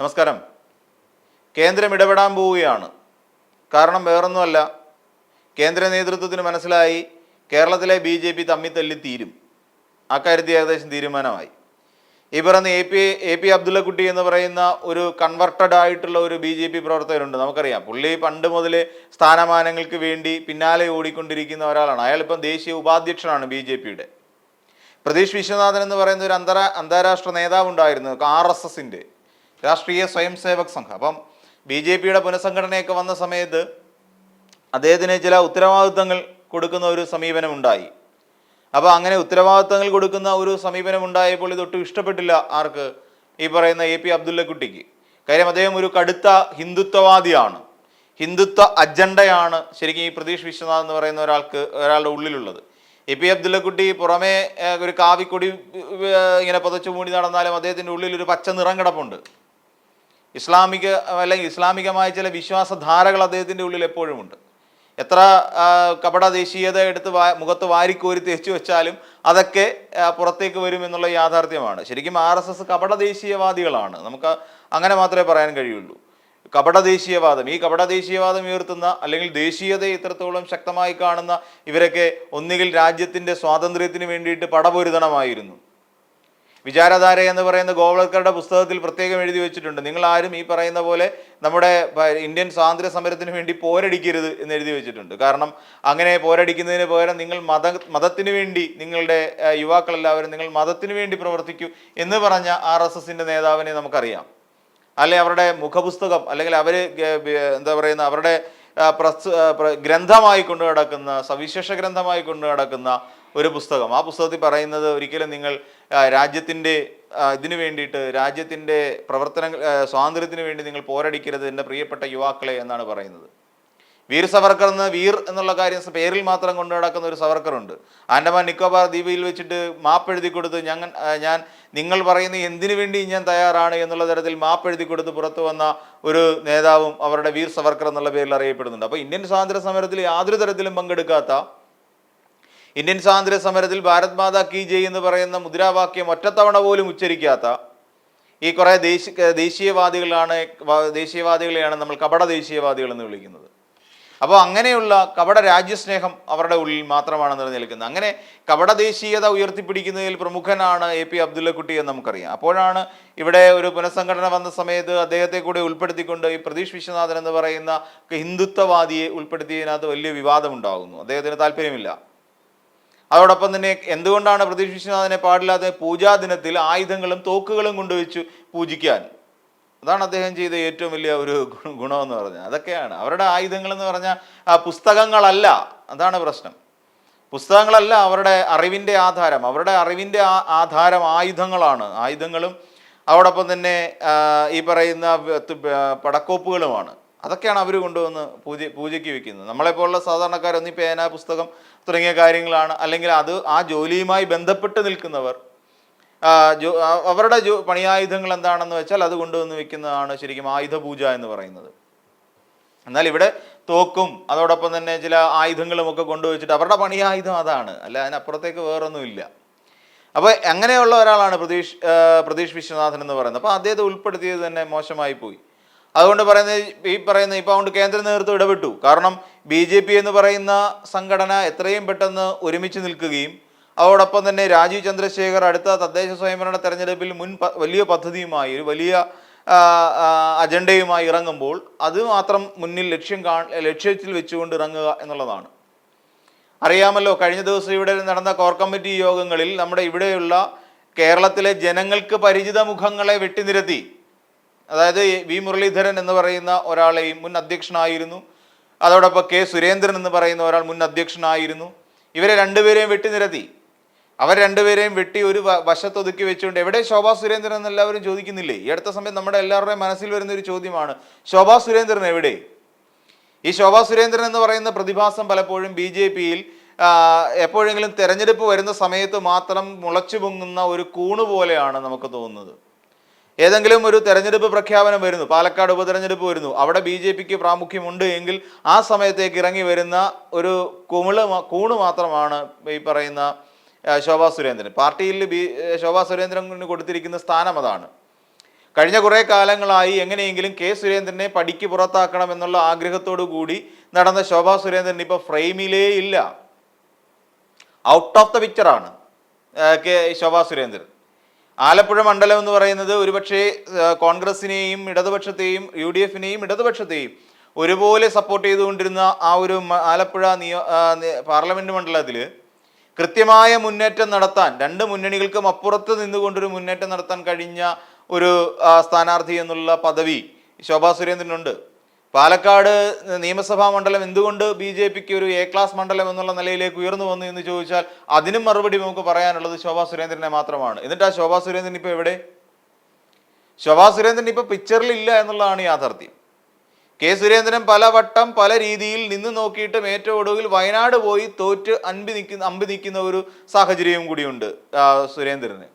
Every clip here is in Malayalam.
നമസ്കാരം. കേന്ദ്രം ഇടപെടാൻ പോവുകയാണ്. കാരണം വേറൊന്നുമല്ല. കേന്ദ്ര നേതൃത്വത്തിന് മനസ്സിലായി കേരളത്തിലെ ബി ജെ പി തമ്മിത്തല്ലി തീരും അക്കാര്യത്തിൽ ഏകദേശം തീരുമാനമായി. ഈ പറയുന്ന A P A P Abdullakutty എന്ന് പറയുന്ന ഒരു കൺവെർട്ടഡ് ആയിട്ടുള്ള ഒരു ബി ജെ പി പ്രവർത്തകരുണ്ട്. നമുക്കറിയാം. പുള്ളി പണ്ട് മുതൽ സ്ഥാനമാനങ്ങൾക്ക് വേണ്ടി പിന്നാലെ ഓടിക്കൊണ്ടിരിക്കുന്ന ഒരാളാണ്. അയാളിപ്പം ദേശീയ ഉപാധ്യക്ഷനാണ് ബി ജെ പിയുടെ. പ്രതീഷ് വിശ്വനാഥൻ എന്ന് പറയുന്ന ഒരു അന്തരാ അന്താരാഷ്ട്ര നേതാവ് ഉണ്ടായിരുന്നു ആർ എസ് എസിന്റെ. രാഷ്ട്രീയ സ്വയം സേവക് സംഘം. അപ്പം ബി ജെ പിയുടെ പുനഃസംഘടനയൊക്കെ വന്ന സമയത്ത് അദ്ദേഹത്തിന് ചില ഉത്തരവാദിത്തങ്ങൾ കൊടുക്കുന്ന ഒരു സമീപനം ഉണ്ടായി അപ്പോൾ അങ്ങനെ ഉത്തരവാദിത്തങ്ങൾ കൊടുക്കുന്ന ഒരു സമീപനം ഉണ്ടായപ്പോൾ ഇതൊട്ടും ഇഷ്ടപ്പെട്ടില്ല ആർക്ക്? ഈ പറയുന്ന എ പി അബ്ദുള്ളക്കുട്ടിക്ക്. കാര്യം അദ്ദേഹം ഒരു കടുത്ത ഹിന്ദുത്വവാദിയാണ്. ഹിന്ദുത്വ അജണ്ടയാണ് ശരിക്കും ഈ പ്രതീഷ് വിശ്വനാഥ് എന്ന് പറയുന്ന ഒരാൾക്ക് ഒരാളുടെ ഉള്ളിലുള്ളത്. എ പി അബ്ദുള്ളക്കുട്ടി പുറമേ ഒരു കാവിക്കൊടി ഇങ്ങനെ പുതച്ചു മൂടി നടന്നാലും അദ്ദേഹത്തിന്റെ ഉള്ളിൽ ഒരു പച്ച നിറം കിടപ്പുണ്ട്. ഇസ്ലാമിക അല്ലെങ്കിൽ ഇസ്ലാമികമായ ചില വിശ്വാസധാരകൾ അദ്ദേഹത്തിന്റെ ഉള്ളിൽ എപ്പോഴും ഉണ്ട് എത്ര കപട ദേശീയത എടുത്ത് വാ മുഖത്ത് വാരിക്കോരി തേച്ചു വെച്ചാലും അതൊക്കെ പുറത്തേക്ക് വരും എന്നുള്ള യാഥാർത്ഥ്യമാണ്. ശരിക്കും ആർ എസ് എസ് കപട ദേശീയവാദികളാണ് നമുക്ക് അങ്ങനെ മാത്രമേ പറയാൻ കഴിയുള്ളൂ. കപട ദേശീയവാദം ഈ കപട ദേശീയവാദം ഉയർത്തുന്ന അല്ലെങ്കിൽ ദേശീയതയെ ഇത്രത്തോളം ശക്തമായി കാണുന്ന ഇവരൊക്കെ ഒന്നുകിൽ രാജ്യത്തിന്റെ സ്വാതന്ത്ര്യത്തിന് വേണ്ടിയിട്ട് പടപൊരുതണമായിരുന്നു. വിചാരധാര എന്ന് പറയുന്ന ഗോവളക്കറുടെ പുസ്തകത്തിൽ പ്രത്യേകം എഴുതി വെച്ചിട്ടുണ്ട്. നിങ്ങൾ ആരും ഈ പറയുന്ന പോലെ നമ്മുടെ ഇന്ത്യൻ സ്വാതന്ത്ര്യ സമരത്തിന് വേണ്ടി പോരടിക്കരുത് എന്ന് എഴുതി വെച്ചിട്ടുണ്ട്. കാരണം അങ്ങനെ പോരടിക്കുന്നതിന് പകരം നിങ്ങൾ മത മതത്തിന് വേണ്ടി നിങ്ങളുടെ യുവാക്കളെല്ലാവരും നിങ്ങൾ മതത്തിന് വേണ്ടി പ്രവർത്തിക്കൂ എന്ന് പറഞ്ഞ ആർ എസ് എസിന്റെ നേതാവിനെ നമുക്കറിയാം. അല്ലെ അവരുടെ മുഖപുസ്തകം അല്ലെങ്കിൽ അവർ എന്താ പറയുന്ന അവരുടെ പ്രസ് ഗ്രന്ഥമായി കൊണ്ടു നടക്കുന്ന സവിശേഷ ഗ്രന്ഥമായി കൊണ്ടു നടക്കുന്ന ഒരു പുസ്തകം. ആ പുസ്തകത്തിൽ പറയുന്നത് ഒരിക്കലും നിങ്ങൾ രാജ്യത്തിന്റെ ഇതിനു വേണ്ടിയിട്ട് രാജ്യത്തിന്റെ പ്രവർത്തനങ്ങൾ സ്വാതന്ത്ര്യത്തിന് വേണ്ടി നിങ്ങൾ പോരടിക്കരുത് എന്റെ പ്രിയപ്പെട്ട യുവാക്കളെ എന്നാണ് പറയുന്നത്. വീർ സവർക്കർ എന്ന് വീർ എന്നുള്ള കാര്യം പേരിൽ മാത്രം കൊണ്ടു നടക്കുന്ന ഒരു സവർക്കറുണ്ട്. ആൻഡമാൻ നിക്കോബാർ ദ്വീപിൽ വെച്ചിട്ട് മാപ്പ് എഴുതി കൊടുത്ത് ഞങ്ങൾ ഞാൻ നിങ്ങൾ പറയുന്ന എന്തിനു വേണ്ടി ഞാൻ തയ്യാറാണ് എന്നുള്ള തരത്തിൽ മാപ്പ് എഴുതി കൊടുത്ത് പുറത്തു വന്ന ഒരു നേതാവും അവരുടെ വീർ സവർക്കർ എന്നുള്ള പേരിൽ അറിയപ്പെടുന്നുണ്ട്. അപ്പോൾ ഇന്ത്യൻ സ്വാതന്ത്ര്യ സമരത്തിൽ യാതൊരു തരത്തിലും പങ്കെടുക്കാത്ത ഇന്ത്യൻ സ്വാതന്ത്ര്യ സമരത്തിൽ ഭാരത് മാതാ കി ജയ് എന്ന് പറയുന്ന മുദ്രാവാക്യം ഒറ്റത്തവണ പോലും ഉച്ചരിക്കാത്ത ഈ കുറേ ദേശീയ ദേശീയവാദികളാണ് ദേശീയവാദികളെയാണ് നമ്മൾ കപട ദേശീയവാദികൾ എന്ന് വിളിക്കുന്നത്. അപ്പോൾ അങ്ങനെയുള്ള കപട രാജ്യസ്നേഹം അവരുടെ ഉള്ളിൽ മാത്രമാണ് നിലനിൽക്കുന്നത്. അങ്ങനെ കപട ദേശീയത ഉയർത്തിപ്പിടിക്കുന്നതിൽ പ്രമുഖനാണ് എ പി അബ്ദുള്ളക്കുട്ടി എന്ന് നമുക്കറിയാം. അപ്പോഴാണ് ഇവിടെ ഒരു പുനഃസംഘടന വന്ന സമയത്ത് അദ്ദേഹത്തെ കൂടി ഉൾപ്പെടുത്തിക്കൊണ്ട് ഈ പ്രതീഷ് വിശ്വനാഥൻ എന്ന് പറയുന്ന ഹിന്ദുത്വവാദിയെ ഉൾപ്പെടുത്തിയതിനകത്ത് വലിയ വിവാദമുണ്ടാകുന്നു. അദ്ദേഹത്തിന് താല്പര്യമില്ല. അതോടൊപ്പം തന്നെ എന്തുകൊണ്ടാണ് പ്രതീക്ഷിച്ചതിനെ പാടില്ലാതെ പൂജാ ദിനത്തിൽ ആയുധങ്ങളും തോക്കുകളും കൊണ്ടുവച്ചു പൂജിക്കാൻ? അതാണ് അദ്ദേഹം ചെയ്ത ഏറ്റവും വലിയ ഒരു ഗുണ- ഗുണമെന്ന് പറഞ്ഞാൽ. അതൊക്കെയാണ്. അവരുടെ ആയുധങ്ങൾ എന്ന് പറഞ്ഞാൽ ആ പുസ്തകങ്ങളല്ല. അതാണ് പ്രശ്നം. പുസ്തകങ്ങളല്ല അവരുടെ അറിവിന്റെ ആധാരം. അവരുടെ അറിവിന്റെ ആധാരം ആയുധങ്ങളാണ്. ആയുധങ്ങളും അതോടൊപ്പം തന്നെ ഈ പറയുന്ന പടക്കോപ്പുകളുമാണ്. അതൊക്കെയാണ് അവർ കൊണ്ടുവന്ന് പൂജ പൂജയ്ക്ക് വെക്കുന്നത്. നമ്മളെപ്പോലുള്ള സാധാരണക്കാർ ഒന്നീ പേന പുസ്തകം തുടങ്ങിയ കാര്യങ്ങളാണ്. അല്ലെങ്കിൽ അത് ആ ജോലിയുമായി ബന്ധപ്പെട്ട് നിൽക്കുന്നവർ അവരുടെ പണിയായുധങ്ങൾ എന്താണെന്ന് വെച്ചാൽ അത് കൊണ്ടുവന്ന് വെക്കുന്നതാണ് ശരിക്കും ആയുധ പൂജ എന്ന് പറയുന്നത്. എന്നാൽ ഇവിടെ തോക്കും അതോടൊപ്പം തന്നെ ചില ആയുധങ്ങളും ഒക്കെ കൊണ്ടുവച്ചിട്ട് അവരുടെ പണിയായുധം അതാണ്. അല്ല അതിനപ്പുറത്തേക്ക് വേറൊന്നുമില്ല അപ്പോൾ അങ്ങനെയുള്ള ഒരാളാണ് പ്രതീഷ് പ്രതീഷ് വിശ്വനാഥൻ എന്ന് പറയുന്നത്. അപ്പോൾ അദ്ദേഹത്തെ ഉൾപ്പെടുത്തിയത് തന്നെ മോശമായി പോയി. അതുകൊണ്ട് പറയുന്നത് ഈ പറയുന്ന ഇപ്പോൾ അതുകൊണ്ട് കേന്ദ്ര നേതൃത്വം ഇടപെട്ടു. കാരണം ബി ജെ പി എന്ന് പറയുന്ന സംഘടന എത്രയും പെട്ടെന്ന് ഒരുമിച്ച് നിൽക്കുകയും അതോടൊപ്പം തന്നെ രാജീവ് ചന്ദ്രശേഖർ അടുത്ത തദ്ദേശ സ്വയംഭരണ തെരഞ്ഞെടുപ്പിൽ മുൻ വലിയ പദ്ധതിയുമായി ഒരു വലിയ അജണ്ടയുമായി ഇറങ്ങുമ്പോൾ അത് മാത്രം മുന്നിൽ ലക്ഷ്യം കാ ലക്ഷ്യത്തിൽ വെച്ചുകൊണ്ട് ഇറങ്ങുക എന്നുള്ളതാണ്. അറിയാമല്ലോ കഴിഞ്ഞ ദിവസം ഇവിടെ നടന്ന കോർ കമ്മിറ്റി യോഗങ്ങളിൽ നമ്മുടെ ഇവിടെയുള്ള കേരളത്തിലെ ജനങ്ങൾക്ക് പരിചിത മുഖങ്ങളെ വെട്ടിനിരത്തി അതായത് വി മുരളീധരൻ എന്ന് പറയുന്ന ഒരാളെയും മുൻ അധ്യക്ഷനായിരുന്നു. അതോടൊപ്പം കെ സുരേന്ദ്രൻ എന്ന് പറയുന്ന ഒരാൾ മുൻ അധ്യക്ഷനായിരുന്നു. ഇവരെ രണ്ടുപേരെയും വെട്ടി നിരത്തി. അവർ രണ്ടുപേരെയും വെട്ടി ഒരു വശത്തൊതുക്കി വെച്ചുകൊണ്ട് എവിടെ ശോഭാ സുരേന്ദ്രൻ എന്ന് എല്ലാവരും ചോദിക്കുന്നില്ലേ? ഈ അടുത്ത സമയം നമ്മുടെ എല്ലാവരുടെയും മനസ്സിൽ വരുന്ന ഒരു ചോദ്യമാണ് ശോഭാ സുരേന്ദ്രൻ എവിടെ? ഈ ശോഭാ സുരേന്ദ്രൻ എന്ന് പറയുന്ന പ്രതിഭാസം പലപ്പോഴും ബി ജെ പിയിൽ എപ്പോഴെങ്കിലും തെരഞ്ഞെടുപ്പ് വരുന്ന സമയത്ത് മാത്രം മുളച്ചു പൊങ്ങുന്ന ഒരു കൂണ് പോലെയാണ് നമുക്ക് തോന്നുന്നത്. ഏതെങ്കിലും ഒരു തെരഞ്ഞെടുപ്പ് പ്രഖ്യാപനം വരുന്നു പാലക്കാട് ഉപതെരഞ്ഞെടുപ്പ് വരുന്നു അവിടെ ബി ജെ പിക്ക് പ്രാമുഖ്യമുണ്ട് എങ്കിൽ ആ സമയത്തേക്ക് ഇറങ്ങി വരുന്ന ഒരു കുമിൾ കൂണ് മാത്രമാണ് ഈ പറയുന്ന ശോഭാ സുരേന്ദ്രൻ. പാർട്ടിയിൽ ബി ശോഭാ സുരേന്ദ്രന് കൊടുത്തിരിക്കുന്ന സ്ഥാനം അതാണ്. കഴിഞ്ഞ കുറേ കാലങ്ങളായി എങ്ങനെയെങ്കിലും കെ സുരേന്ദ്രനെ പടിക്ക് പുറത്താക്കണം എന്നുള്ള ആഗ്രഹത്തോടു കൂടി നടന്ന ശോഭാ സുരേന്ദ്രൻ ഇപ്പോൾ ഫ്രെയിമിലേ ഇല്ല. ഔട്ട് ഓഫ് ദ പിക്ചറാണ് കെ ശോഭാ സുരേന്ദ്രൻ. ആലപ്പുഴ മണ്ഡലം എന്ന് പറയുന്നത് ഒരുപക്ഷെ കോൺഗ്രസിനെയും ഇടതുപക്ഷത്തെയും യു ഡി എഫിനെയും ഇടതുപക്ഷത്തെയും ഒരുപോലെ സപ്പോർട്ട് ചെയ്തുകൊണ്ടിരുന്ന ആ ഒരു ആലപ്പുഴ നിയോ പാർലമെന്റ് മണ്ഡലത്തിൽ കൃത്യമായ മുന്നേറ്റം നടത്താൻ രണ്ട് മുന്നണികൾക്കും അപ്പുറത്ത് നിന്നുകൊണ്ടൊരു മുന്നേറ്റം നടത്താൻ കഴിഞ്ഞ ഒരു സ്ഥാനാർത്ഥി എന്നുള്ള പദവി ശോഭാ സുരേന്ദ്രനുണ്ട്. പാലക്കാട് നിയമസഭാ മണ്ഡലം എന്തുകൊണ്ട് ബി ജെ പിക്ക് ഒരു എ ക്ലാസ് മണ്ഡലം എന്നുള്ള നിലയിലേക്ക് ഉയർന്നു വന്നു എന്ന് ചോദിച്ചാൽ അതിനും മറുപടി നമുക്ക് പറയാനുള്ളത് ശോഭാ സുരേന്ദ്രനെ മാത്രമാണ്. എന്നിട്ട് ആ ശോഭാ സുരേന്ദ്രൻ ഇപ്പൊ എവിടെ? ശോഭാ സുരേന്ദ്രൻ ഇപ്പൊ പിക്ചറിൽ ഇല്ല എന്നുള്ളതാണ് യാഥാർത്ഥ്യം. കെ സുരേന്ദ്രൻ പലവട്ടം പല രീതിയിൽ നിന്ന് നോക്കിയിട്ടും ഏറ്റവും ഒടുവിൽ വയനാട് പോയി തോറ്റ് അൻപി നിൽക്കുന്ന അമ്പി നിൽക്കുന്ന ഒരു സാഹചര്യവും കൂടിയുണ്ട് സുരേന്ദ്രന്.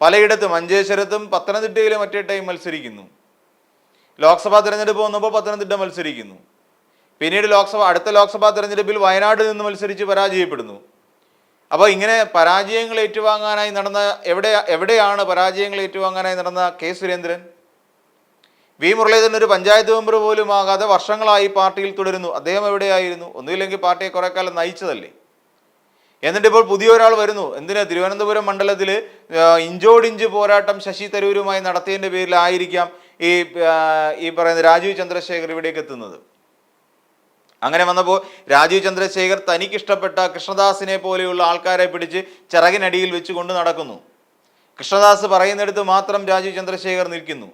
പലയിടത്തും മഞ്ചേശ്വരത്തും പത്തനംതിട്ടയിലും മറ്റേ ടൈം മത്സരിക്കുന്നു. ലോക്സഭാ തിരഞ്ഞെടുപ്പ് വന്നപ്പോൾ പത്തനംതിട്ട മത്സരിക്കുന്നു. പിന്നീട് ലോക്സഭ അടുത്ത ലോക്സഭാ തിരഞ്ഞെടുപ്പിൽ വയനാട് നിന്ന് മത്സരിച്ച് പരാജയപ്പെടുന്നു. അപ്പോൾ ഇങ്ങനെ പരാജയങ്ങൾ ഏറ്റുവാങ്ങാനായി നടന്ന എവിടെ എവിടെയാണ് പരാജയങ്ങൾ ഏറ്റുവാങ്ങാനായി നടന്ന കെ സുരേന്ദ്രൻ? വി മുരളീധരൻ ഒരു പഞ്ചായത്ത് മെമ്പർ പോലും ആകാതെ വർഷങ്ങളായി പാർട്ടിയിൽ തുടരുന്നു. അദ്ദേഹം എവിടെയായിരുന്നു? ഒന്നുമില്ലെങ്കിൽ പാർട്ടിയെ കുറെ കാലം നയിച്ചതല്ലേ? എന്നിട്ട് ഇപ്പോൾ പുതിയ ഒരാൾ വരുന്നു. എന്തിനാ? തിരുവനന്തപുരം മണ്ഡലത്തിൽ ഇഞ്ചോടിഞ്ച് പോരാട്ടം ശശി തരൂരുമായി നടത്തിയതിന്റെ പേരിലായിരിക്കാം ഈ ഈ പറയുന്ന രാജീവ് ചന്ദ്രശേഖർ ഇവിടേക്ക് എത്തുന്നത്. അങ്ങനെ വന്നപ്പോൾ രാജീവ് ചന്ദ്രശേഖർ തനിക്കിഷ്ടപ്പെട്ട കൃഷ്ണദാസിനെ പോലെയുള്ള ആൾക്കാരെ പിടിച്ച് ചിറകിനടിയിൽ വെച്ചുകൊണ്ട് നടക്കുന്നു. കൃഷ്ണദാസ് പറയുന്നിടത്ത് മാത്രം രാജീവ് ചന്ദ്രശേഖർ നിൽക്കുന്നു.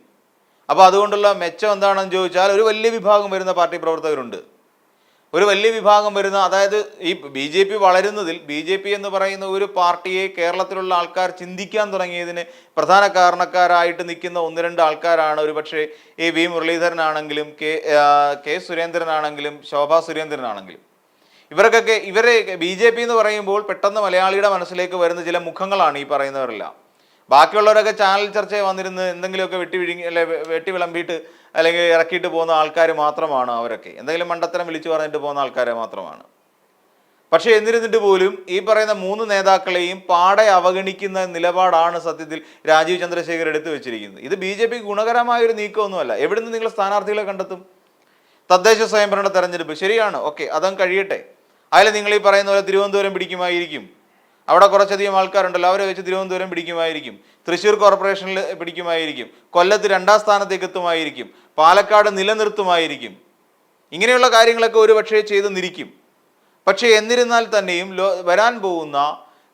അപ്പോൾ അതുകൊണ്ടുള്ള മെച്ചം എന്താണെന്ന് ചോദിച്ചാൽ ഒരു വലിയ വിഭാഗം വരുന്ന പാർട്ടി പ്രവർത്തകരുണ്ട്. ഒരു വലിയ വിഭാഗം വരുന്ന അതായത് ഈ ബി ജെ പി വളരുന്നതിൽ ബി ജെ പി എന്ന് പറയുന്ന ഒരു പാർട്ടിയെ കേരളത്തിലുള്ള ആൾക്കാർ ചിന്തിക്കാൻ തുടങ്ങിയതിന് പ്രധാന കാരണക്കാരായിട്ട് നിൽക്കുന്ന ഒന്ന് രണ്ട് ആൾക്കാരാണ്. ഒരുപക്ഷെ ഈ വി മുരളീധരനാണെങ്കിലും കെ കെ സുരേന്ദ്രനാണെങ്കിലും ശോഭാ സുരേന്ദ്രനാണെങ്കിലും. ഇവർക്കൊക്കെ ഇവരെ ബി ജെ പി എന്ന് പറയുമ്പോൾ പെട്ടെന്ന് മലയാളിയുടെ മനസ്സിലേക്ക് വരുന്ന ചില മുഖങ്ങളാണ് ഈ പറയുന്നവരെല്ലാം. ബാക്കിയുള്ളവരൊക്കെ ചാനൽ ചർച്ചയെ വന്നിരുന്ന് എന്തെങ്കിലുമൊക്കെ വെട്ടി വിഴുങ്ങി അല്ലെ വെട്ടി വിളമ്പിയിട്ട് അല്ലെങ്കിൽ ഇറക്കിയിട്ട് പോകുന്ന ആൾക്കാർ മാത്രമാണ് അവരൊക്കെ. എന്തെങ്കിലും മണ്ടത്തരം വിളിച്ചു പറഞ്ഞിട്ട് പോകുന്ന ആൾക്കാരെ മാത്രമാണ്. പക്ഷേ എന്നിരുന്നിട്ട് പോലും ഈ പറയുന്ന മൂന്ന് നേതാക്കളെയും പാടെ അവഗണിക്കുന്ന നിലപാടാണ് സത്യത്തിൽ രാജീവ് ചന്ദ്രശേഖർ എടുത്തു വെച്ചിരിക്കുന്നത്. ഇത് ബി ജെ പി ഗുണകരമായ ഒരു നീക്കമൊന്നുമല്ല. എവിടുന്ന് നിങ്ങൾ സ്ഥാനാർത്ഥികളെ കണ്ടെത്തും? തദ്ദേശ സ്വയംഭരണ തെരഞ്ഞെടുപ്പ്. ശരിയാണ്. ഓക്കെ അതും കഴിയട്ടെ. അതിൽ നിങ്ങൾ ഈ പറയുന്ന പോലെ തിരുവനന്തപുരം പിടിക്കുമായിരിക്കും. അവിടെ കുറച്ചധികം ആൾക്കാരുണ്ടല്ലോ അവരെ വെച്ച് തിരുവനന്തപുരം പിടിക്കുമായിരിക്കും. തൃശ്ശൂർ കോർപ്പറേഷനിൽ പിടിക്കുമായിരിക്കും. കൊല്ലത്ത് രണ്ടാം സ്ഥാനത്തേക്ക് എത്തുമായിരിക്കും. പാലക്കാട് നിലനിർത്തുമായിരിക്കും. ഇങ്ങനെയുള്ള കാര്യങ്ങളൊക്കെ ഒരു പക്ഷേ ചെയ്ത് നിരിക്കും. പക്ഷേ എന്നിരുന്നാൽ തന്നെയും ലോ വരാൻ പോകുന്ന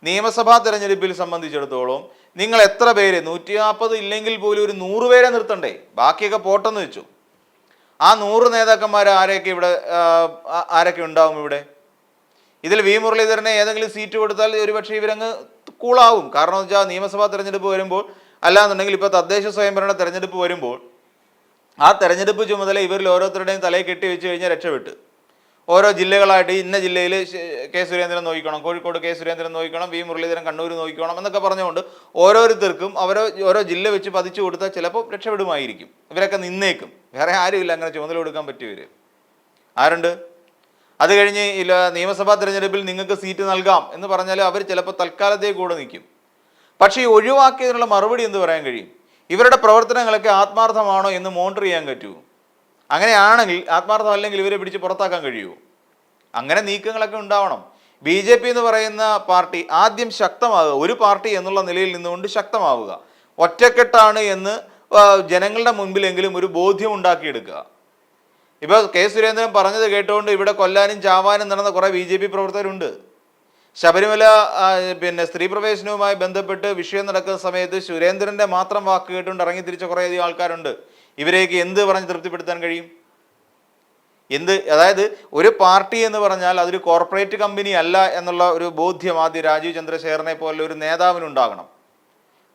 നിയമസഭാ തെരഞ്ഞെടുപ്പിൽ സംബന്ധിച്ചിടത്തോളം നിങ്ങൾ എത്ര പേര് നൂറ്റി നാൽപ്പത് ഇല്ലെങ്കിൽ പോലും ഒരു നൂറ് പേരെ നിർത്തണ്ടേ? ബാക്കിയൊക്കെ പോട്ടെന്ന് വെച്ചു. ആ നൂറ് നേതാക്കന്മാർ ആരെയൊക്കെ ഇവിടെ ആരൊക്കെ ഉണ്ടാവും ഇവിടെ? ഇതിൽ വി മുരളീധരനെ ഏതെങ്കിലും സീറ്റ് കൊടുത്താൽ ഒരുപക്ഷെ ഇവരങ്ങ് കൂളാവും. കാരണം എന്ന് വെച്ചാൽ നിയമസഭാ തെരഞ്ഞെടുപ്പ് വരുമ്പോൾ അല്ലാന്നുണ്ടെങ്കിൽ ഇപ്പോൾ തദ്ദേശ സ്വയംഭരണ തെരഞ്ഞെടുപ്പ് വരുമ്പോൾ ആ തെരഞ്ഞെടുപ്പ് ചുമതല ഇവരിൽ ഓരോരുത്തരുടെയും തലയിൽ കെട്ടി വെച്ച് കഴിഞ്ഞാൽ രക്ഷപ്പെട്ട്. ഓരോ ജില്ലകളായിട്ട് ഇന്ന ജില്ലയിൽ കെ സുരേന്ദ്രൻ നോക്കിക്കണം കോഴിക്കോട് കെ സുരേന്ദ്രൻ നോക്കിക്കണം വി മുരളീധരൻ കണ്ണൂർ നോക്കിക്കണം എന്നൊക്കെ പറഞ്ഞുകൊണ്ട് ഓരോരുത്തർക്കും അവരോ ഓരോ ജില്ല വെച്ച് പതിച്ചു കൊടുത്താൽ ചിലപ്പോൾ രക്ഷപ്പെടുമായിരിക്കും. ഇവരൊക്കെ നിന്നേക്കും. വേറെ ആരുമില്ല അങ്ങനെ ചുമതല കൊടുക്കാൻ പറ്റിയവർ ആരുണ്ട്? അത് കഴിഞ്ഞ് നിയമസഭാ തിരഞ്ഞെടുപ്പിൽ നിങ്ങൾക്ക് സീറ്റ് നൽകാം എന്ന് പറഞ്ഞാൽ അവർ ചിലപ്പോൾ തൽക്കാലത്തേ കൂടെ നിൽക്കും. പക്ഷേ ഈ ഒഴിവാക്കിയതിനുള്ള മറുപടി എന്ന് പറയാൻ കഴിയും? ഇവരുടെ പ്രവർത്തനങ്ങളൊക്കെ ആത്മാർത്ഥമാണോ എന്ന് മോണിറ്റർ ചെയ്യാൻ പറ്റുമോ അങ്ങനെയാണെങ്കിൽ ആത്മാർത്ഥമല്ലെങ്കിൽ ഇവരെ പിടിച്ച് പുറത്താക്കാൻ കഴിയുമോ അങ്ങനെ നീക്കങ്ങളൊക്കെ ഉണ്ടാവണം. ബി ജെ പി എന്ന് പറയുന്ന പാർട്ടി ആദ്യം ശക്തമാവുക ഒരു പാർട്ടി എന്നുള്ള നിലയിൽ നിന്നുകൊണ്ട് ശക്തമാവുക. ഒറ്റക്കെട്ടാണ് എന്ന് ജനങ്ങളുടെ മുൻപിലെങ്കിലും ഒരു ബോധ്യം ഉണ്ടാക്കിയെടുക്കുക. ഇപ്പോൾ കെ സുരേന്ദ്രൻ പറഞ്ഞത് കേട്ടുകൊണ്ട് ഇവിടെ കൊല്ലാനും ചാവാനും നടന്ന കുറേ ബി ജെ പി പ്രവർത്തകരുണ്ട്. ശബരിമല പിന്നെ സ്ത്രീ പ്രവേശനവുമായി ബന്ധപ്പെട്ട് വിഷയം നടക്കുന്ന സമയത്ത് സുരേന്ദ്രന്റെ മാത്രം വാക്ക് കേട്ടുകൊണ്ട് ഇറങ്ങി തിരിച്ച കുറേയധികം ആൾക്കാരുണ്ട്. ഇവരെയൊക്കെ എന്ത് പറഞ്ഞ് തൃപ്തിപ്പെടുത്താൻ കഴിയും? എന്ത്? അതായത് ഒരു പാർട്ടി എന്ന് പറഞ്ഞാൽ അതൊരു കോർപ്പറേറ്റ് കമ്പനി അല്ല എന്നുള്ള ഒരു ബോധ്യം ആദ്യം രാജീവ് ചന്ദ്രശേഖരനെ പോലുള്ള ഒരു നേതാവിനുണ്ടാകണം.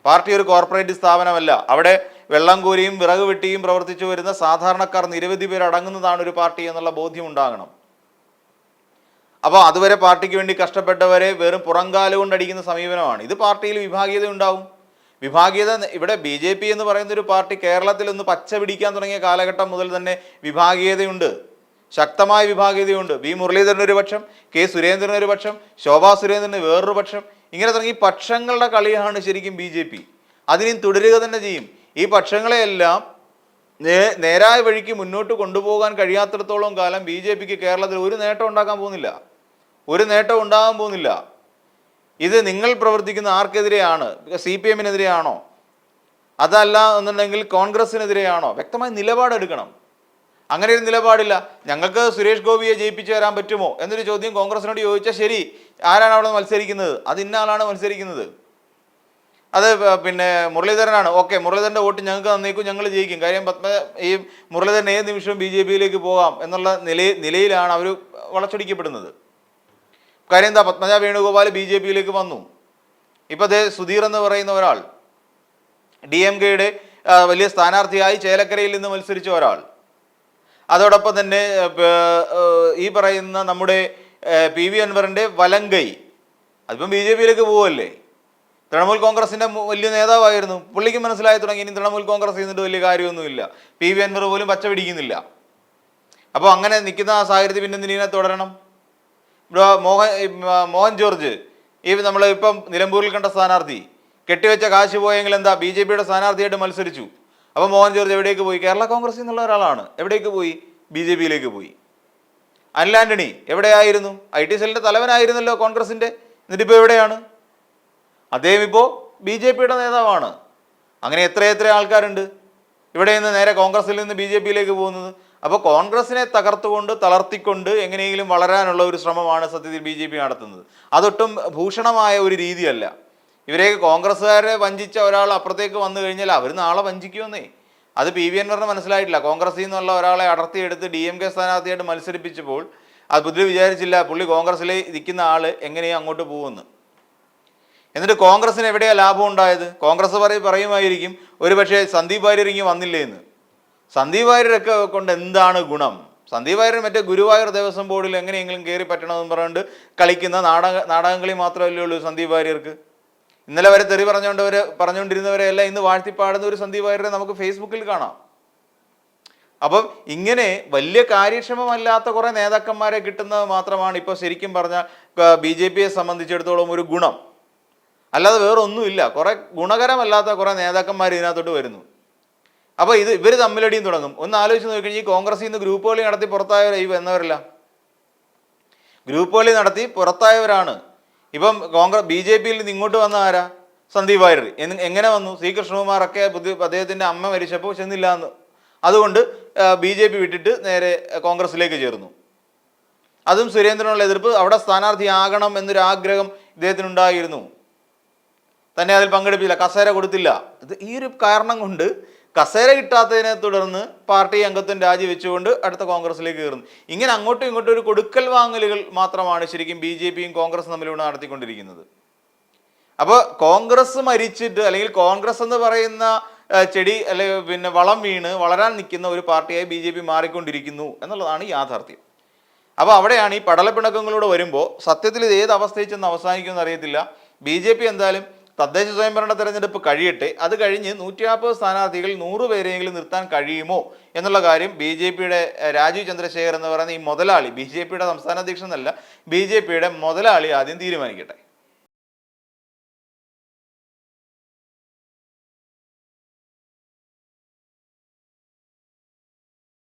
പാർട്ടി ഒരു കോർപ്പറേറ്റ് സ്ഥാപനമല്ല. അവിടെ വെള്ളം കോരിയും വിറക് വെട്ടിയും പ്രവർത്തിച്ചു വരുന്ന സാധാരണക്കാർ നിരവധി പേർ അടങ്ങുന്നതാണ് ഒരു പാർട്ടി എന്നുള്ള ബോധ്യം ഉണ്ടാകണം. അപ്പോൾ അതുവരെ പാർട്ടിക്ക് വേണ്ടി കഷ്ടപ്പെട്ടവരെ വെറും പുറംകാല കൊണ്ടടിക്കുന്ന സമീപനമാണ്. ഇത് പാർട്ടിയിൽ വിഭാഗീയത ഉണ്ടാവും. വിഭാഗീയത ഇവിടെ ബി ജെ പി എന്ന് പറയുന്ന ഒരു പാർട്ടി കേരളത്തിൽ ഒന്ന് പച്ച പിടിക്കാൻ തുടങ്ങിയ കാലഘട്ടം മുതൽ തന്നെ വിഭാഗീയതയുണ്ട്. ശക്തമായ വിഭാഗീയതയുണ്ട്. വി മുരളീധരൻ ഒരു പക്ഷം കെ സുരേന്ദ്രൻ ഒരു പക്ഷം ശോഭാ സുരേന്ദ്രന് വേറൊരു പക്ഷം. ഇങ്ങനെ തുടങ്ങി പക്ഷങ്ങളുടെ കളിയാണ് ശരിക്കും ബി ജെ പി. അതിനും തുടരുക തന്നെ ചെയ്യും. ഈ പക്ഷങ്ങളെയെല്ലാം നേ നേരായ വഴിക്ക് മുന്നോട്ട് കൊണ്ടുപോകാൻ കഴിയാത്തിടത്തോളം കാലം ബി ജെ പിക്ക് കേരളത്തിൽ ഒരു നേട്ടം ഉണ്ടാക്കാൻ പോകുന്നില്ല. ഒരു നേട്ടം ഉണ്ടാകാൻ പോകുന്നില്ല. ഇത് നിങ്ങൾ പ്രവർത്തിക്കുന്ന ആർക്കെതിരെയാണ്? സി പി എമ്മിനെതിരെയാണോ? അതല്ല എന്നുണ്ടെങ്കിൽ കോൺഗ്രസിനെതിരെയാണോ? വ്യക്തമായ നിലപാടെടുക്കണം. അങ്ങനെ ഒരു നിലപാടില്ല. ഞങ്ങൾക്ക് സുരേഷ് ഗോപിയെ ജയിപ്പിച്ചു തരാൻ പറ്റുമോ? എന്നൊരു ചോദ്യം കോൺഗ്രസിനോട് ചോദിച്ചാൽ ശരി. ആരാണ് അവിടെ മത്സരിക്കുന്നത്? അത് ഇന്ന ആളാണ് മത്സരിക്കുന്നത്. അത് പിന്നെ മുരളീധരനാണ്. ഓക്കെ മുരളീധരന്റെ വോട്ട് ഞങ്ങൾക്ക് തന്നേക്കും ഞങ്ങൾ ജയിക്കും. കാര്യം പത്മ ഈ മുരളീധരൻ ഏത് നിമിഷവും ബി ജെ പിയിലേക്ക് പോകാം എന്നുള്ള നില നിലയിലാണ് അവർ വളച്ചൊടിക്കപ്പെടുന്നത്. കാര്യം എന്താ പത്മജ വേണുഗോപാൽ ബി ജെ പിയിലേക്ക് വന്നു. ഇപ്പം അതേ സുധീർ എന്ന് പറയുന്ന ഒരാൾ ഡി എം കെയുടെ വലിയ സ്ഥാനാർത്ഥിയായി ചേലക്കരയിൽ നിന്ന് മത്സരിച്ച ഒരാൾ. അതോടൊപ്പം തന്നെ ഈ പറയുന്ന നമ്മുടെ പി വി അൻവറിന്റെ വലങ്കൈ. അതിപ്പം ബി ജെ പിയിലേക്ക് പോവല്ലേ? തൃണമൂൽ കോൺഗ്രസിന്റെ വലിയ നേതാവായിരുന്നു. പുള്ളിക്ക് മനസ്സിലായി തുടങ്ങി ഇനി തൃണമൂൽ കോൺഗ്രസ് ചെയ്യുന്നിട്ട് വലിയ കാര്യമൊന്നുമില്ല. പി വി അൻവർ പോലും പച്ച പിടിക്കുന്നില്ല. അപ്പോൾ അങ്ങനെ നിൽക്കുന്ന ആ സാഹചര്യത്തിൽ പിന്നെ നീനെ തുടരണം? ഇവിടെ മോഹൻ മോഹൻ ജോർജ് ഈ നമ്മൾ ഇപ്പം നിലമ്പൂരിൽ കണ്ട സ്ഥാനാർത്ഥി കെട്ടിവെച്ച കാശ് പോയെങ്കിൽ എന്താ ബി ജെ പിയുടെ സ്ഥാനാർത്ഥിയായിട്ട് മത്സരിച്ചു? അപ്പോൾ മോഹൻ ജോർജ് എവിടേക്ക് പോയി? കേരള കോൺഗ്രസിൽ നിന്നുള്ള ഒരാളാണ്. എവിടേക്ക് പോയി? ബി ജെ പിയിലേക്ക് പോയി. അനിൽ ആന്റണി എവിടെയായിരുന്നു? ഐ ടി സെല്ലിന്റെ തലവനായിരുന്നല്ലോ കോൺഗ്രസിന്റെ എന്നിട്ടിപ്പോൾ എവിടെയാണ്? അദ്ദേഹം ഇപ്പോൾ ബി ജെ പിയുടെ നേതാവാണ്. അങ്ങനെ എത്ര എത്ര ആൾക്കാരുണ്ട്? ഇവിടെ നിന്ന് നേരെ കോൺഗ്രസിൽ നിന്ന് ബി ജെ പിയിലേക്ക് പോകുന്നത്. അപ്പോൾ കോൺഗ്രസിനെ തകർത്തുകൊണ്ട് തളർത്തിക്കൊണ്ട് എങ്ങനെയെങ്കിലും വളരാനുള്ള ഒരു ശ്രമമാണ് സത്യത്തിൽ ബി ജെ പി നടത്തുന്നത്. അതൊട്ടും ഭൂഷണമായ ഒരു രീതിയല്ല. ഇവരെ കോൺഗ്രസ്സുകാരെ വഞ്ചിച്ച ഒരാൾ അപ്പുറത്തേക്ക് വന്നു കഴിഞ്ഞാൽ അവർ നാളെ വഞ്ചിക്കുമെന്നേ. അത് പി വി എൻവറിന് മനസ്സിലായിട്ടില്ല. കോൺഗ്രസിൽ നിന്നുള്ള ഒരാളെ അടർത്തിയെടുത്ത് ഡി എം കെ സ്ഥാനാർത്ഥിയായിട്ട് മത്സരിപ്പിച്ചപ്പോൾ അത് ബുദ്ധി വിചാരിച്ചില്ല പുള്ളി കോൺഗ്രസ്സിൽ ഇരിക്കുന്ന ആൾ എങ്ങനെയും അങ്ങോട്ട് പോകുമെന്ന്. എന്നിട്ട് കോൺഗ്രസിന് എവിടെയാ ലാഭം ഉണ്ടായത്? കോൺഗ്രസ് പറയും പറയുമായിരിക്കും ഒരു പക്ഷേ സന്ദീപ് വാര്യർ ഇങ്ങനെ വന്നില്ലേ എന്ന് സന്ദീപ് വാര്യരൊക്കെ കൊണ്ട് എന്താണ് ഗുണം? സന്ദീപ് വാര്യർ മറ്റേ ഗുരുവായൂർ ദേവസ്വം ബോർഡിൽ എങ്ങനെയെങ്കിലും കയറി പറ്റണമെന്ന് പറഞ്ഞുകൊണ്ട് കളിക്കുന്ന നാടക നാടകങ്ങളി മാത്രമല്ലേ ഉള്ളൂ സന്ദീപ് വാര്യർക്ക്. ഇന്നലെ വരെ തെറി പറഞ്ഞുകൊണ്ടവർ പറഞ്ഞുകൊണ്ടിരുന്നവരെല്ലാം ഇന്ന് വാഴ്ത്തിപ്പാടുന്ന ഒരു സന്ദീപ് വാര്യരെ നമുക്ക് ഫേസ്ബുക്കിൽ കാണാം. അപ്പം ഇങ്ങനെ വലിയ കാര്യക്ഷമമല്ലാത്ത കുറേ നേതാക്കന്മാരെ കിട്ടുന്നത് മാത്രമാണ് ഇപ്പോൾ ശരിക്കും പറഞ്ഞാൽ ബി ജെ പിയെ സംബന്ധിച്ചിടത്തോളം ഒരു ഗുണം. അല്ലാതെ വേറെ ഒന്നുമില്ല കുറേ ഗുണകരമല്ലാത്ത കുറേ നേതാക്കന്മാർ ഇതിനകത്തോട്ട് വരുന്നു. അപ്പോൾ ഇത് ഇവർ തമ്മിലടിയും തുടങ്ങും. ഒന്ന് ആലോചിച്ച് നോക്കിക്കഴിഞ്ഞാൽ ഈ കോൺഗ്രസിൽ നിന്ന് ഗ്രൂപ്പ് കളി നടത്തി പുറത്തായവർ ഈ വന്നവരല്ല. ഗ്രൂപ്പ് കളി നടത്തി പുറത്തായവരാണ്. ഇപ്പം കോൺഗ്രസ് ബി ജെ പിയിൽ നിന്ന് ഇങ്ങോട്ട് വന്ന ആരാ? സന്ദീപ് വാര്യർ. എങ്ങനെ വന്നു? സി കൃഷ്ണകുമാറൊക്കെ പുതിയ അദ്ദേഹത്തിന്റെ അമ്മ മരിച്ചപ്പോൾ ചെന്നില്ല എന്ന് അതുകൊണ്ട് ബി ജെ പി വിട്ടിട്ട് നേരെ കോൺഗ്രസിലേക്ക് ചേർന്നു. അതും സുരേന്ദ്രനുള്ള എതിർപ്പ് അവിടെ സ്ഥാനാർത്ഥിയാകണം എന്നൊരു ആഗ്രഹം ഇദ്ദേഹത്തിനുണ്ടായിരുന്നു. തന്നെ അതിൽ പങ്കെടുപ്പിച്ചില്ല കസേര കൊടുത്തില്ല. ഇത് ഈ ഒരു കാരണം കൊണ്ട് കസേര കിട്ടാത്തതിനെ തുടർന്ന് പാർട്ടി അംഗത്വം രാജിവെച്ചുകൊണ്ട് അടുത്ത കോൺഗ്രസിലേക്ക് കയറുന്നു. ഇങ്ങനെ അങ്ങോട്ടും ഇങ്ങോട്ടും ഒരു കൊടുക്കൽ വാങ്ങലുകൾ മാത്രമാണ് ശരിക്കും ബി ജെ പിയും കോൺഗ്രസും തമ്മിലൂടെ നടത്തിക്കൊണ്ടിരിക്കുന്നത്. അപ്പോൾ കോൺഗ്രസ് മരിച്ചിട്ട് അല്ലെങ്കിൽ കോൺഗ്രസ് എന്ന് പറയുന്ന ചെടി അല്ലെങ്കിൽ പിന്നെ വളം വീണ് വളരാൻ നിൽക്കുന്ന ഒരു പാർട്ടിയായി ബി ജെ പി മാറിക്കൊണ്ടിരിക്കുന്നു എന്നുള്ളതാണ് യാഥാർത്ഥ്യം. അപ്പോൾ അവിടെയാണ് ഈ പടലപ്പിണക്കങ്ങളോട് വരുമ്പോൾ സത്യത്തിൽ ഇത് ഏത് അവസ്ഥയിൽ ചെന്ന് അവസാനിക്കുമെന്ന് അറിയത്തില്ല. ബി ജെ പി എന്തായാലും തദ്ദേശ സ്വയംഭരണ തെരഞ്ഞെടുപ്പ് കഴിയട്ടെ അത് കഴിഞ്ഞ് നൂറ്റി നാൽപ്പത് സ്ഥാനാർത്ഥികൾ നൂറ് പേരെങ്കിലും നിർത്താൻ കഴിയുമോ എന്നുള്ള കാര്യം ബി ജെ പിയുടെ രാജീവ് ചന്ദ്രശേഖർ എന്ന് പറയുന്ന ഈ മുതലാളി ബി ജെ പിയുടെ സംസ്ഥാന അധ്യക്ഷൻ എന്നല്ല ബി ജെ പിയുടെ മുതലാളി ആദ്യം തീരുമാനിക്കട്ടെ.